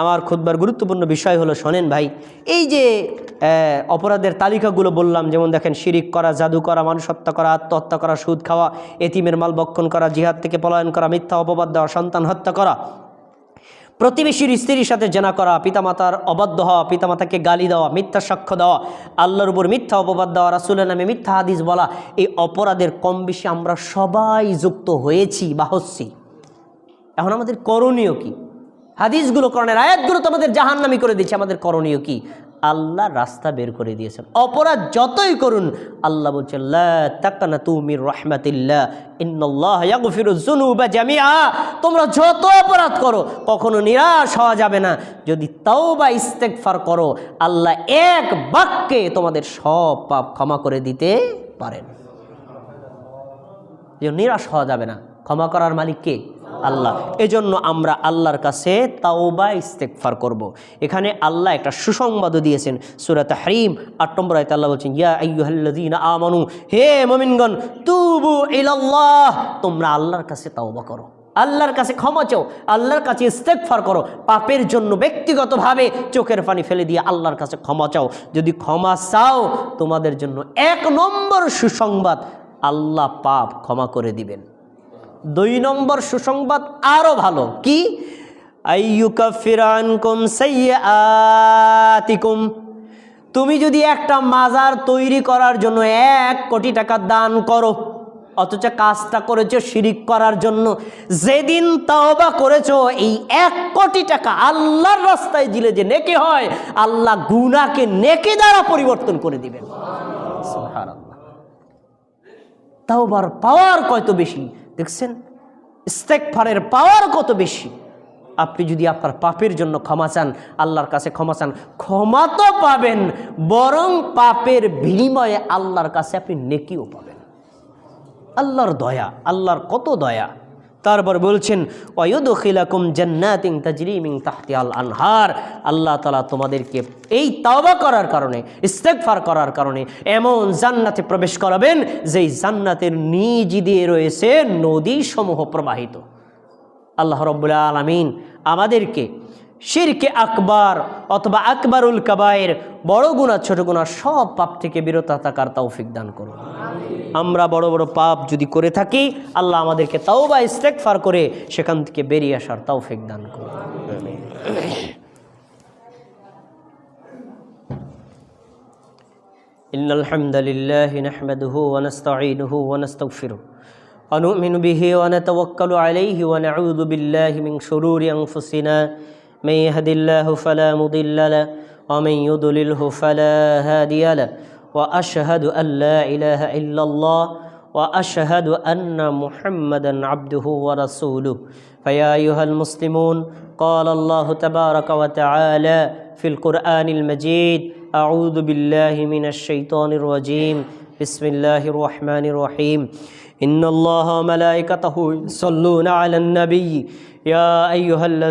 আমার খুদবার গুরুত্বপূর্ণ বিষয় হলো, শোনেন ভাই, এই যে অপরাধের তালিকাগুলো বললাম, যেমন দেখেন, শিরিক করা, জাদু করা মানুষ হত্যা করা, আত্মহত্যা করা, সুদ খাওয়া, এতিমের মাল বক্ষণ করা, জিহাদ থেকে পলায়ন করা, মিথ্যা অপবাদ দেওয়া, সন্তান হত্যা করা, প্রতিবেশীর স্ত্রীর সাথে জেনা করা, পিতামাতার অবাধ্য হওয়া, পিতামাতাকে গালি দেওয়া, মিথ্যা সাক্ষ্য দেওয়া, আল্লাহর উপর মিথ্যা অপবাদ দেওয়া, রাসুলের নামে মিথ্যা হাদিস বলা, এই অপরাধের কম বেশি আমরা সবাই যুক্ত হয়েছি বা হচ্ছি। এখন আমাদের করণীয় কি? হাদিসগুলো করণের আয়াতগুলো তো আমাদের জাহান্নামি করে দিচ্ছে আমাদের করণীয় কি? আল্লাহ রাস্তা বের করে দিয়েছেন। অপরাধ যতই করুন, আল্লাহ তাকানা তুমির যত অপরাধ করো, কখনো নিরাশ হওয়া যাবে না। যদি তাওবা, ইস্তেগফার করো, আল্লাহ এক বাক্যে তোমাদের সব পাপ ক্ষমা করে দিতে পারেন। নিরাশ হওয়া যাবে না, ক্ষমা করার মালিক কে? আল্লাহ। এজন্য আমরা আল্লাহর কাছে তাওবা ইস্তেকফার করব। এখানে আল্লাহ একটা সুসংবাদও দিয়েছেন সুরাত হারিম আট নম্বর আয়তে আল্লাহ বলছেন, ইয়া আমানু, হে মুমিনগণ, তুবু ইলাল্লাহ। তোমরা আল্লাহর কাছে তাওবা করো। আল্লাহর কাছে ক্ষমা চাও, আল্লাহর কাছে ইস্তেকফার করো। পাপের জন্য ব্যক্তিগতভাবে চোখের পানি ফেলে দিয়ে আল্লাহর কাছে ক্ষমা চাও। যদি ক্ষমা চাও, তোমাদের জন্য এক নম্বর সুসংবাদ, আল্লাহ পাপ ক্ষমা করে দিবেন। দুই নম্বর সুসংবাদ আরও ভালো। কি? তুমি যদি একটা মাজার তৈরি করার জন্য এক কোটি টাকা দান করো, অথচ কাজটা করেছ শিরিক করার জন্য, যেদিন তাওবা করেছ, এই এক কোটি টাকা আল্লাহর রাস্তায় দিলে যে নেকি হয়, আল্লাহ গুনাকে নেকি দ্বারা পরিবর্তন করে দিবেন। তাওবার পাওয়ার কত বেশি? দেখছেন? স্টেক ফারের পাওয়ার কত বেশি? আপনি যদি আপনার পাপের জন্য ক্ষমা চান, আল্লাহর কাছে ক্ষমা চান, ক্ষমা তো পাবেন, বরং পাপের বিনিময়ে আল্লাহর কাছে আপনি নেকিও পাবেন। আল্লাহর দয়া, আল্লাহর কত দয়া। তারপর বলছেন অয়োদখিলাকুম জান্নাতিং তাজরিমিং তাহতিয়াল আনহার। আল্লাহ তালা তোমাদেরকে এই তাওবা করার কারণে ইস্তেকফার করার কারণে এমন জান্নাতে প্রবেশ করাবেন, যেই জান্নাতের নিজ দিয়ে রয়েছে নদী সমূহ প্রবাহিত। আল্লাহ রব্বুল্লা আলমিন আমাদেরকে শিরকে আকবার অথবা আকবরুল কাবায়ের বড় গুণা ছোট গুণা সব পাপ থেকে বিরত থাকার তৌফিক দান করুন আমরা বড় বড় পাপ যদি করে থাকি আল্লাহ আমাদেরকে তাও বা ইস্তেকফার করে সেখান থেকে বেরিয়ে আসার তৌফিক দান করুন إن الحمد لله نحمده ونستعينه ونستغفره ونؤمن به ونتوكل عليه ونعوذ بالله من شرور أنفسنا من يهد الله فلا مضل له ومن يضلله فلا هادي له. وأشهد أن لا إله إلا الله وأشهد أن محمدا عبده ورسوله. فيا أيها المسلمون قال الله تبارك وتعالى في القرآن المجيد أعوذ بالله من الشيطان الرجيم. بسم الله الرحمن الرحيم. إن الله وملائكته يصلون على النبي. يا الذين